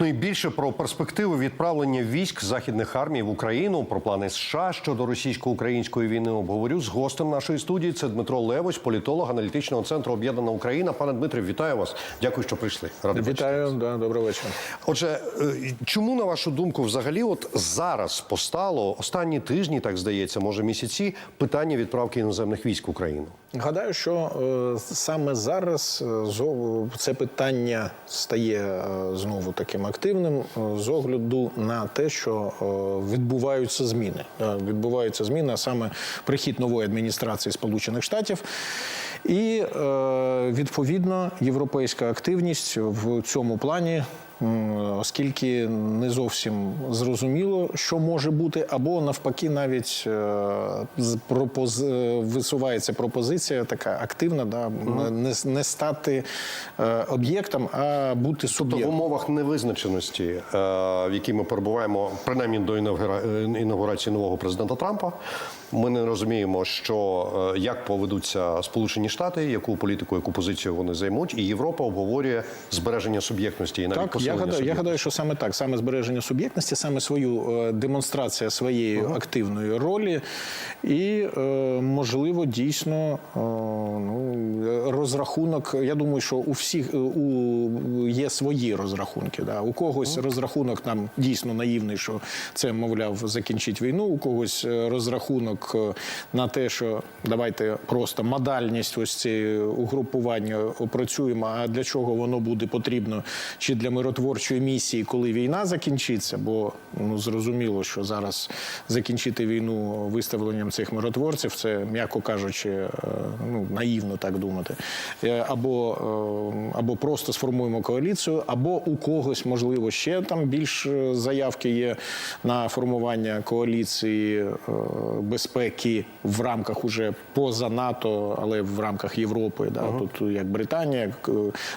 Ну і більше про перспективи відправлення військ західних армій в Україну, про плани США щодо російсько-української війни обговорю з гостем нашої студії. Це Дмитро Левось, політолог аналітичного центру Об'єднана Україна. Пане Дмитре, вітаю вас. Дякую, що прийшли. Радий бачити. Вітаю, да, доброго вечора. Отже, е, чому на вашу думку, взагалі, от зараз постало останні тижні, так здається, може місяці, питання відправки іноземних військ в Україну? Гадаю, що е, саме зараз е, це питання стає знову таким активним е, з огляду на те, що е, відбуваються зміни. Відбуваються зміни, а саме прихід нової адміністрації Сполучених Штатів. І е, відповідно європейська активність в цьому плані. Оскільки не зовсім зрозуміло, що може бути, або навпаки, навіть е, пропоз... е, висувається пропозиція така активна, да, не, не стати е, об'єктом, а бути Тобто в умовах невизначеності, в якій ми перебуваємо, принаймні до інаугурації нового президента Трампа, ми не розуміємо, що е, як поведуться Сполучені Штати, яку політику, яку позицію вони займуть, і Європа обговорює збереження суб'єктності і навіть Так, я гадаю, я гадаю, що саме так, саме збереження суб'єктності, саме свою е, демонстрація своєї активної ролі, і е, можливо дійсно ну, розрахунок. Я думаю, що у всіх у є свої розрахунки. Да. У когось розрахунок там дійсно наївний, що це мовляв закінчить війну. У когось розрахунок е, на те, що давайте просто модальність ось цієї угрупування опрацюємо. А для чого воно буде потрібно? Чи для миротворчої місії, коли війна закінчиться? Бо ну зрозуміло, що зараз закінчити війну виставленням цих миротворців, це м'яко кажучи, е, ну наївно так думати. Е, Або, або просто сформуємо коаліцію, або у когось можливо ще там більш заявки є на формування коаліції е, безпеки в рамках уже поза НАТО, але в рамках Європи. Да, тут як Британія, е,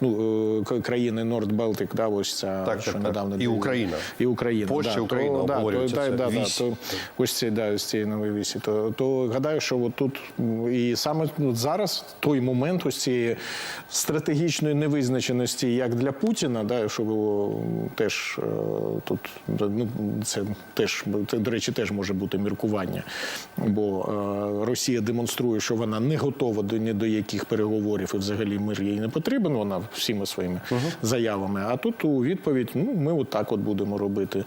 ну е, країни Норд Балтик, да, ось ця Так, що так, так. І Україна. і Україна, Польща, да, Україна то, да, це. да, да, то, ось ці да, ось цієї нової вісі. То, то гадаю, що от тут і саме от зараз той момент ось цієї стратегічної невизначеності, як для Путіна, да, що було теж е, тут ну це теж це, до речі, теж може бути міркування, бо е, Росія демонструє, що вона не готова до ні до яких переговорів, і взагалі мир їй не потрібен. Вона всіма своїми заявами. А тут у відповідь, ну ми отак от будемо робити.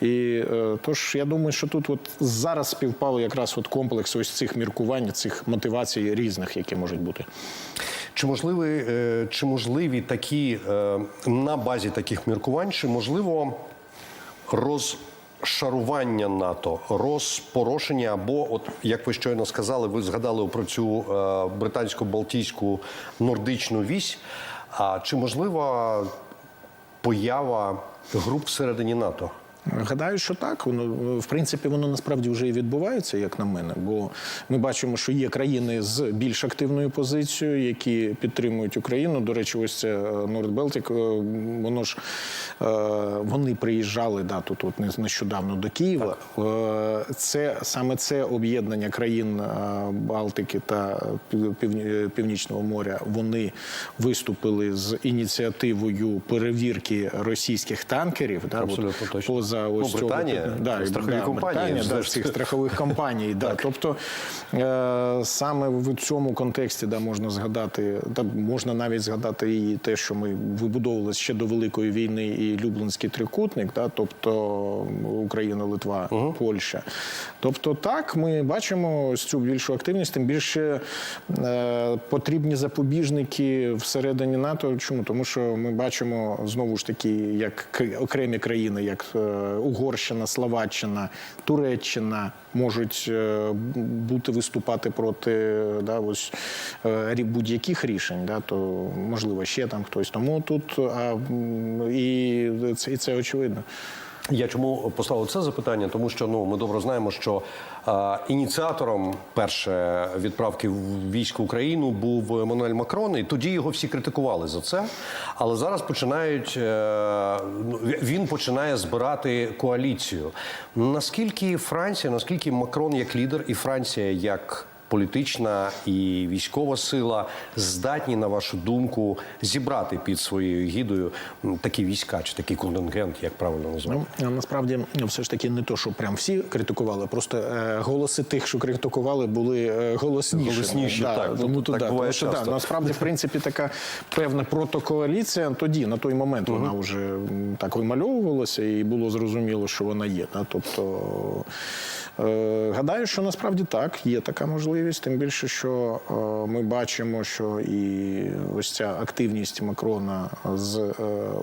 І е, тож я думаю, що тут от зараз співпало якраз от комплекс ось цих міркувань, цих мотивацій різних, які можуть бути. Чи можливі, е, чи можливі такі на базі таких міркувань, чи можливо розшарування НАТО, розпорошення, або, от як ви щойно сказали, ви згадали про цю е, британсько-балтійську нордичну вісь. А чи можлива поява груп всередині НАТО? Гадаю, що так. Воно в принципі воно насправді вже і відбувається, як на мене. Бо ми бачимо, що є країни з більш активною позицією, які підтримують Україну. До речі, ось це Нордбелтик. Воно ж е, вони приїжджали да, тут, от не- нещодавно до Києва. Е, Це саме це об'єднання країн е, Балтики та Північного моря. Вони виступили з ініціативою перевірки російських танкерів. Да, от Абсолютно точно. Поза ось Ну, цього- Британія, да, страхові да, компанії, Британія, да, цих страхових компаній. да. Тобто е, саме в цьому контексті да, можна згадати, та можна навіть згадати і те, що ми вибудовували ще до Великої війни і Люблинський трикутник, да, тобто Україна, Литва, Польща. Тобто, так, ми бачимо ось цю більшу активність, тим більше е, потрібні запобіжники всередині НАТО. Чому? Тому що ми бачимо знову ж таки, як окремі країни, як е, Угорщина, Словаччина, Туреччина можуть е, бути виступати проти да, ось, е, будь-яких рішень, да, то можливо ще там хтось. Тому тут а, і і це очевидно. Я чому поставив це запитання? Тому що ну ми добре знаємо, що е, ініціатором перше відправки військ в Україну був Еммануель Макрон, і тоді його всі критикували за це. Але зараз починають е, ну, він починає збирати коаліцію. Наскільки Франція, наскільки Макрон як лідер, і Франція як політична і військова сила здатні, на вашу думку, зібрати під своєю гідою такі війська чи такий контингент, як правильно назвати? Ну, насправді все ж таки не то, що прям всі критикували, просто е, голоси тих, що критикували, були е, голосніші. Голосніші, да, так. Ну, Тому, так да, буває що, да, насправді, в принципі, така певна протокоаліція тоді, на той момент, вона вже так вимальовувалася і було зрозуміло, що вона є. Да? Тобто, е, гадаю, що насправді так, є така можливість, тим більше, що е, ми бачимо, що і ось ця активність Макрона з, е,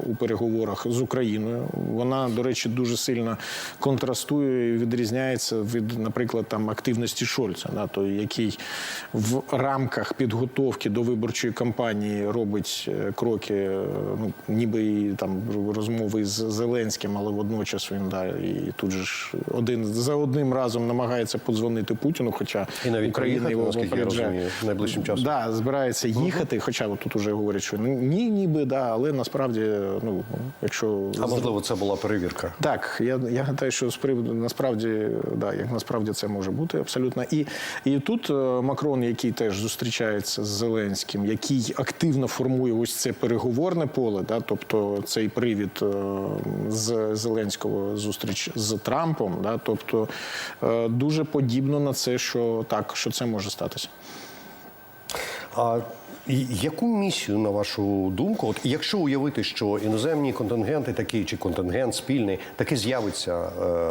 у переговорах з Україною, вона, до речі, дуже сильно контрастує і відрізняється від, наприклад, там активності Шольца, да, той, який в рамках підготовки до виборчої кампанії робить е, кроки, ну ніби і там розмови з Зеленським, але водночас він да, і тут же ж один за одним разом намагається подзвонити Путіну, хоча І навіть Україна приїхати, його наскільки я попереджає. розумію, найближчим часом. Да, збирається їхати, хоча тут уже говорять, що ні, ніби да, але насправді, ну якщо А можливо, це була перевірка. так, я, я гадаю, що з приводу насправді, да, як насправді це може бути абсолютно. І, і тут е, Макрон, який теж зустрічається з Зеленським, який активно формує ось це переговорне поле, да, тобто цей привід е, з Зеленського зустріч з Трампом, да, тобто е, дуже подібно на це, що так, що це може статися. А яку місію, на вашу думку, от якщо уявити, що іноземні контингенти такі чи контингент спільний таки з'явиться е,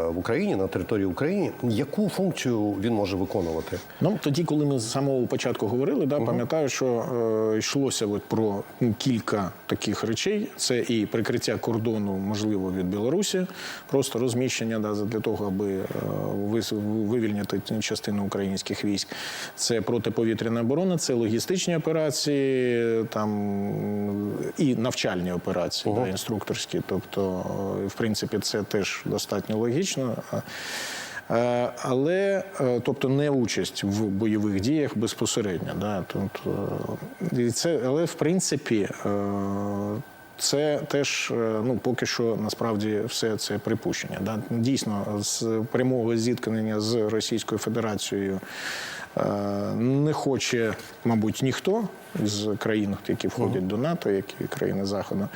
в Україні на території України, яку функцію він може виконувати? Ну тоді, коли ми з самого початку говорили, да, пам'ятаю, що е, йшлося от про кілька таких речей: це і прикриття кордону, можливо, від Білорусі, просто розміщення да, для того, аби е, вис- вивільнити частину українських військ. Це протиповітряна оборона, це логістичні операції, там і навчальні операції, да, інструкторські. Тобто, в принципі, це теж достатньо логічно. Е, Але е, тобто не участь в бойових діях безпосередньо. Да, і це, але в принципі. Це теж е, ну поки що насправді все це припущення. Да? Дійсно, з прямого зіткнення з Російською Федерацією е, не хоче, мабуть, ніхто з країн, які входять до НАТО, які країни Заходу.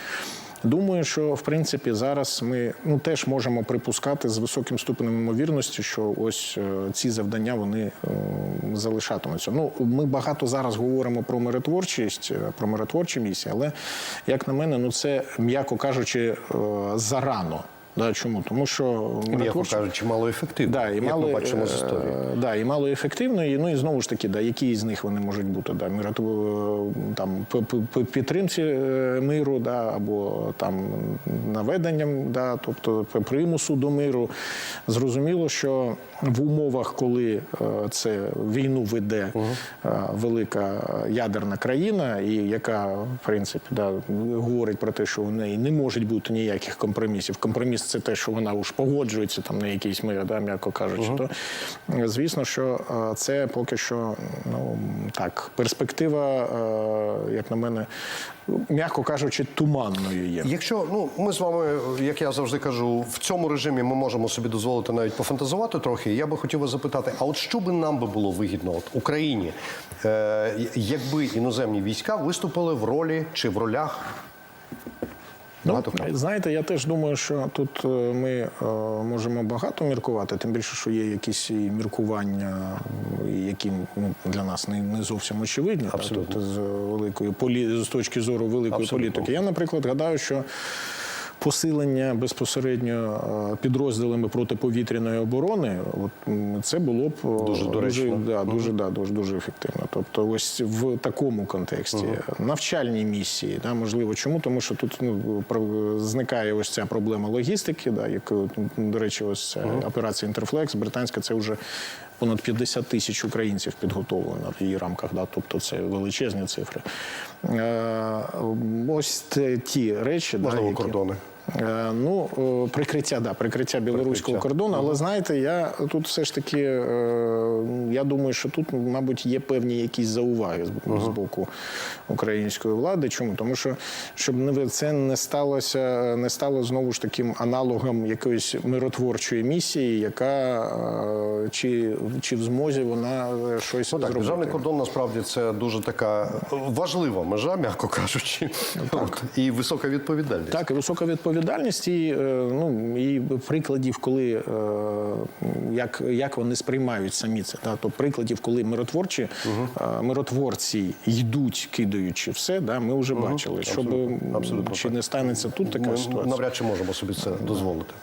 Думаю, що в принципі зараз ми ну теж можемо припускати з високим ступенем ймовірності, що ось е, ці завдання вони е, залишатимуться. Ну ми багато зараз говоримо про миротворчість, е, про миротворчі місії, але як на мене, ну це м'яко кажучи, зарано. Да, чому? Тому що миротворчі- кажучи, мало ефективно, Да, і як мало, ми бачимо з е, історії. Да, і мало ефективно. І, ну і знову ж таки, да, які з них вони можуть бути? Да, там, п- п- п- підтримці е, миру, да, або там наведенням, да, тобто примусу до миру. Зрозуміло, що в умовах, коли е, це війну веде е, велика ядерна країна, і яка, в принципі, да, говорить про те, що у неї не може бути ніяких компромісів. Компроміс це те, що вона уж погоджується там на якийсь мир, да, м'яко кажучи, то е, звісно, що це поки що ну так, перспектива, як на мене, м'яко кажучи, туманною є. Якщо ну ми з вами, як я завжди кажу, в цьому режимі ми можемо собі дозволити навіть пофантазувати трохи. Я би хотів вас запитати: а от що би нам би було вигідно от Україні, е, якби іноземні війська виступили в ролі чи в ролях? Ну, знаєте, я теж думаю, що тут е, ми е, можемо багато міркувати, тим більше, що є якісь міркування, які ну, для нас не, не зовсім очевидні. та, Абсолютно. тобто з великої полі... з точки зору великої Абсолютно. політики. Я, наприклад, гадаю, що. Посилення безпосередньо е, підрозділами протиповітряної оборони, от це було б е, Дуже да, дуже, да, дуже, дуже ефективно. Тобто, ось в такому контексті навчальні місії, да, можливо, чому? Тому що тут ну, про- зникає ось ця проблема логістики, да, яку, до речі, ось ця операція Інтерфлекс, британська, це вже понад 50 тисяч українців підготовлено в її рамках. Да, тобто це величезні цифри. Е, ось ті речі, да, які... кордони. Е, Ну, е, прикриття, да, прикриття білоруського Прикриття. кордону. Але знаєте, я тут все ж таки е, я думаю, що тут, мабуть, є певні якісь зауваги з, боку української влади. Чому? Тому що щоб це не сталося, не стало знову ж таким аналогом якоїсь миротворчої місії, яка чи, чи в змозі вона щось Ну, так, зробити. державний кордон насправді це дуже така важлива межа, м'яко кажучи, От, і висока відповідальність. Так, і висока відповідальність, і, е, ну, і прикладів, коли е, як, як вони сприймають самі це. Да? То прикладів, коли миротворчі угу. миротворці йдуть, кидаючи все, да, ми вже бачили. Щоб Абсолютно, абсолютно чи не станеться тут така Ми ситуація. навряд чи можемо собі це дозволити.